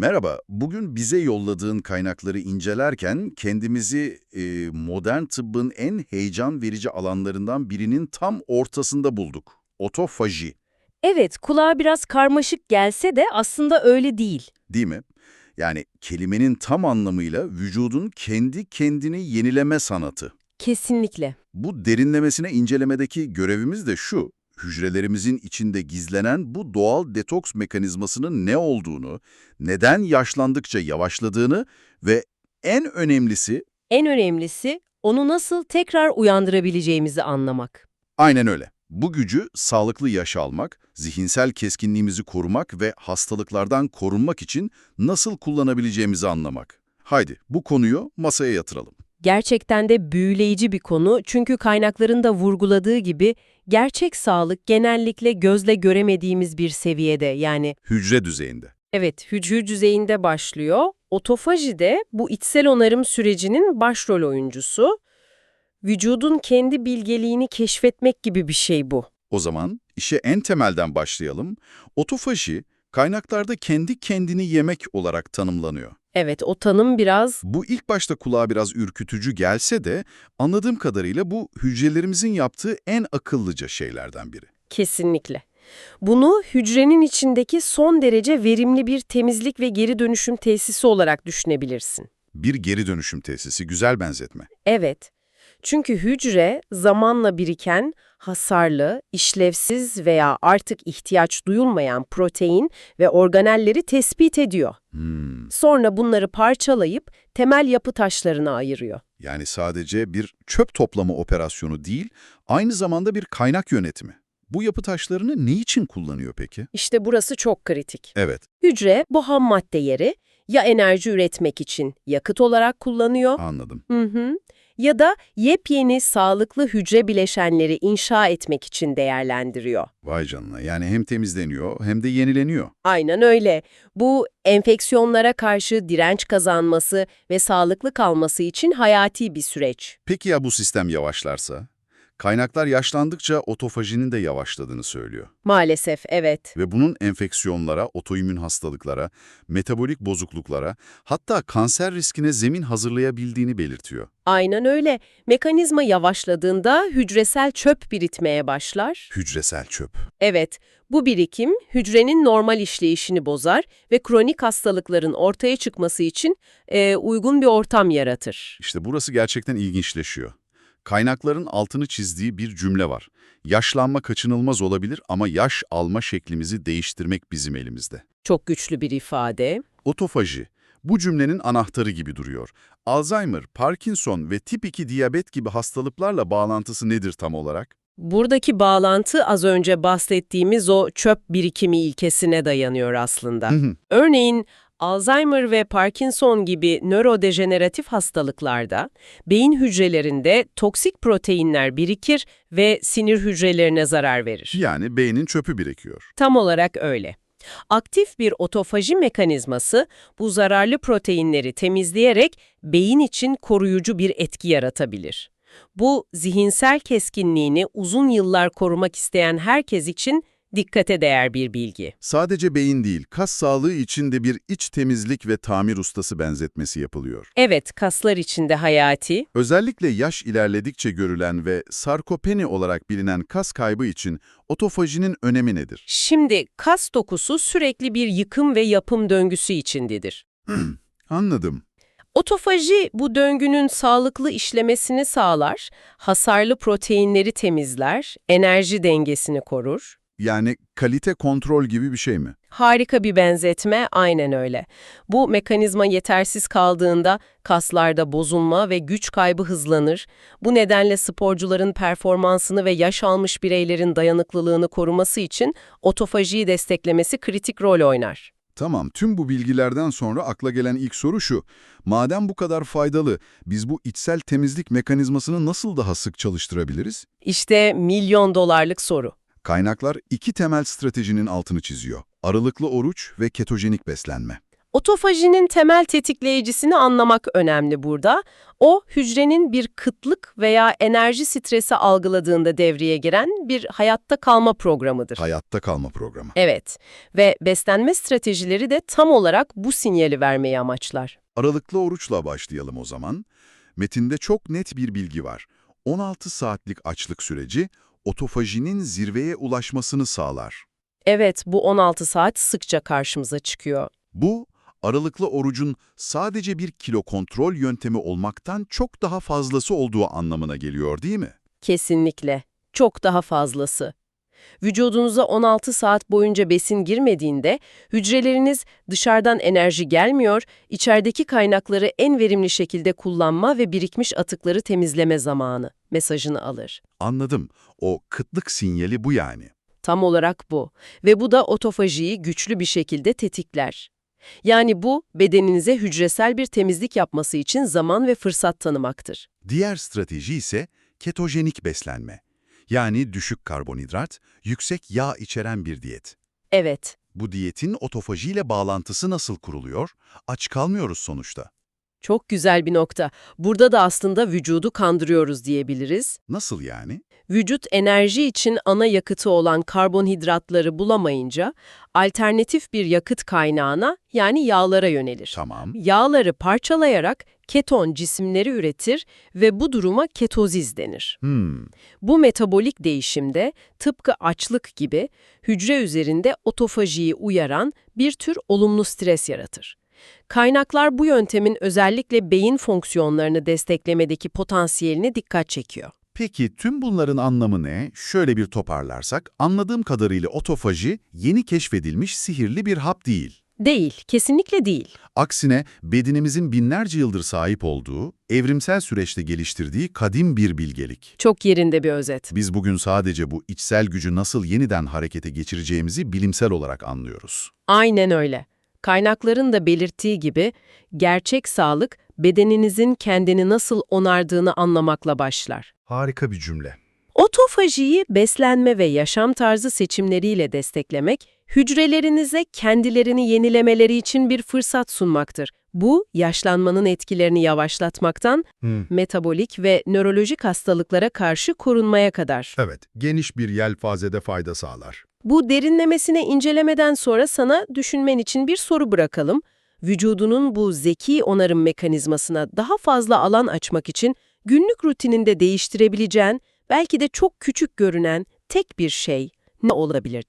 Merhaba, bugün bize yolladığın kaynakları incelerken kendimizi e, modern tıbbın en heyecan verici alanlarından birinin tam ortasında bulduk. Otofaji, Evet, kulağa biraz karmaşık gelse de aslında öyle değil. değil mi? Yani kelimenin tam anlamıyla vücudun kendi kendini yenileme sanatı. Kesinlikle. Bu derinlemesine incelemedeki görevimiz de şu, hücrelerimizin içinde gizlenen bu doğal detoks mekanizmasının ne olduğunu, neden yaşlandıkça yavaşladığını ve en önemlisi En önemlisi onu nasıl tekrar uyandırabileceğimizi anlamak. aynen öyle. Bu gücü sağlıklı yaş almak, zihinsel keskinliğimizi korumak ve hastalıklardan korunmak için nasıl kullanabileceğimizi anlamak. Haydi bu konuyu masaya yatıralım. Gerçekten de büyüleyici bir konu çünkü kaynakların da vurguladığı gibi gerçek sağlık genellikle gözle göremediğimiz bir seviyede yani Hücre düzeyinde. evet hücre düzeyinde başlıyor. Otofaji de bu içsel onarım sürecinin başrol oyuncusu. Vücudun kendi bilgeliğini keşfetmek gibi bir şey bu. O zaman işe en temelden başlayalım. Otofaji, kaynaklarda kendi kendini yemek olarak tanımlanıyor. Evet o tanım biraz Bu ilk başta kulağa biraz ürkütücü gelse de anladığım kadarıyla bu hücrelerimizin yaptığı en akıllıca şeylerden biri. Kesinlikle. Bunu hücrenin içindeki son derece verimli bir temizlik ve geri dönüşüm tesisi olarak düşünebilirsin. Bir geri dönüşüm tesisi, güzel benzetme. Evet. Çünkü hücre zamanla biriken hasarlı, işlevsiz veya artık ihtiyaç duyulmayan protein ve organelleri tespit ediyor. Hmm, Sonra bunları parçalayıp temel yapı taşlarına ayırıyor. yani sadece bir çöp toplama operasyonu değil, aynı zamanda bir kaynak yönetimi. Bu yapı taşlarını ne için kullanıyor peki? İşte burası çok kritik. Evet, Hücre bu ham maddeleri ya enerji üretmek için yakıt olarak kullanıyor anladım. Hı hı. Ya da yepyeni sağlıklı hücre bileşenleri inşa etmek için değerlendiriyor. Vay canına, yani hem temizleniyor hem de yenileniyor. Aynen öyle. Bu enfeksiyonlara karşı direnç kazanması ve sağlıklı kalması için hayati bir süreç. Peki ya bu sistem yavaşlarsa? Kaynaklar yaşlandıkça otofajinin de yavaşladığını söylüyor. Maalesef evet. Ve bunun enfeksiyonlara, otoimmün hastalıklara, metabolik bozukluklara, hatta kanser riskine zemin hazırlayabildiğini belirtiyor. Aynen öyle. Mekanizma yavaşladığında hücresel çöp birikmeye başlar. Hücresel çöp. Evet, bu birikim hücrenin normal işleyişini bozar ve kronik hastalıkların ortaya çıkması için e, uygun bir ortam yaratır. İşte burası gerçekten ilginçleşiyor. Kaynakların altını çizdiği bir cümle var. Yaşlanma kaçınılmaz olabilir ama yaş alma şeklimizi değiştirmek bizim elimizde. Çok güçlü bir ifade. Otofaji, bu cümlenin anahtarı gibi duruyor. Alzheimer, Parkinson ve tip 2 diyabet gibi hastalıklarla bağlantısı nedir tam olarak? Buradaki bağlantı az önce bahsettiğimiz o çöp birikimi ilkesine dayanıyor aslında. Hı hı. Örneğin Alzheimer ve Parkinson gibi nörodejeneratif hastalıklarda beyin hücrelerinde toksik proteinler birikir ve sinir hücrelerine zarar verir. Yani beynin çöpü birikiyor. Tam olarak öyle. Aktif bir otofaji mekanizması bu zararlı proteinleri temizleyerek beyin için koruyucu bir etki yaratabilir. Bu zihinsel keskinliğini uzun yıllar korumak isteyen herkes için dikkate değer bir bilgi. Sadece beyin değil, kas sağlığı için de bir iç temizlik ve tamir ustası benzetmesi yapılıyor. Evet, kaslar için de hayati. Özellikle yaş ilerledikçe görülen ve sarkopeni olarak bilinen kas kaybı için otofajinin önemi nedir? Şimdi kas dokusu sürekli bir yıkım ve yapım döngüsü içindedir. Anladım. Otofaji bu döngünün sağlıklı işlemesini sağlar, hasarlı proteinleri temizler, enerji dengesini korur. Yani kalite kontrol gibi bir şey mi? Harika bir benzetme, aynen öyle. Bu mekanizma yetersiz kaldığında kaslarda bozulma ve güç kaybı hızlanır. Bu nedenle sporcuların performansını ve yaş almış bireylerin dayanıklılığını koruması için otofajiyi desteklemesi kritik rol oynar. Tamam, tüm bu bilgilerden sonra akla gelen ilk soru şu. Madem bu kadar faydalı, biz bu içsel temizlik mekanizmasını nasıl daha sık çalıştırabiliriz? İşte milyon dolarlık soru. Kaynaklar iki temel stratejinin altını çiziyor. Aralıklı oruç ve ketojenik beslenme. Otofajinin temel tetikleyicisini anlamak önemli burada. O, hücrenin bir kıtlık veya enerji stresi algıladığında devreye giren bir hayatta kalma programıdır. Hayatta kalma programı. Evet ve beslenme stratejileri de tam olarak bu sinyali vermeyi amaçlar. Aralıklı oruçla başlayalım o zaman. Metinde çok net bir bilgi var. 16 saatlik açlık süreci otofajinin zirveye ulaşmasını sağlar. Evet, bu 16 saat sıkça karşımıza çıkıyor. Bu, aralıklı orucun sadece bir kilo kontrol yöntemi olmaktan çok daha fazlası olduğu anlamına geliyor değil mi? Kesinlikle. Çok daha fazlası. Vücudunuza 16 saat boyunca besin girmediğinde hücreleriniz dışarıdan enerji gelmiyor, içerideki kaynakları en verimli şekilde kullanma ve birikmiş atıkları temizleme zamanı mesajını alır. Anladım. O kıtlık sinyali bu yani. Tam olarak bu. Ve bu da otofajiyi güçlü bir şekilde tetikler. Yani bu, bedeninize hücresel bir temizlik yapması için zaman ve fırsat tanımaktır. Diğer strateji ise ketojenik beslenme. Yani düşük karbonhidrat, yüksek yağ içeren bir diyet. Evet, Bu diyetin otofajiyle bağlantısı nasıl kuruluyor? Aç kalmıyoruz sonuçta. Çok güzel bir nokta. Burada da aslında vücudu kandırıyoruz diyebiliriz. Nasıl yani? Vücut enerji için ana yakıtı olan karbonhidratları bulamayınca alternatif bir yakıt kaynağına yani yağlara yönelir. Tamam. Yağları parçalayarak keton cisimleri üretir ve bu duruma ketozis denir. Hmm. Bu metabolik değişimde tıpkı açlık gibi hücre üzerinde otofajiyi uyaran bir tür olumlu stres yaratır. Kaynaklar bu yöntemin özellikle beyin fonksiyonlarını desteklemedeki potansiyelini dikkat çekiyor. Peki tüm bunların anlamı ne? Şöyle bir toparlarsak, anladığım kadarıyla otofaji yeni keşfedilmiş sihirli bir hap değil. Değil, kesinlikle değil. Aksine bedenimizin binlerce yıldır sahip olduğu, evrimsel süreçte geliştirdiği kadim bir bilgelik. Çok yerinde bir özet. Biz bugün sadece bu içsel gücü nasıl yeniden harekete geçireceğimizi bilimsel olarak anlıyoruz. Aynen öyle. Kaynakların da belirttiği gibi gerçek sağlık bedeninizin kendini nasıl onardığını anlamakla başlar. Harika bir cümle. Otofajiyi beslenme ve yaşam tarzı seçimleriyle desteklemek, hücrelerinize kendilerini yenilemeleri için bir fırsat sunmaktır. Bu, yaşlanmanın etkilerini yavaşlatmaktan, Hmm. metabolik ve nörolojik hastalıklara karşı korunmaya kadar. Evet, geniş bir yelpazede fayda sağlar. Bu derinlemesine incelemeden sonra sana düşünmen için bir soru bırakalım. Vücudunun bu zeki onarım mekanizmasına daha fazla alan açmak için günlük rutininde değiştirebileceğin, belki de çok küçük görünen tek bir şey ne olabilir?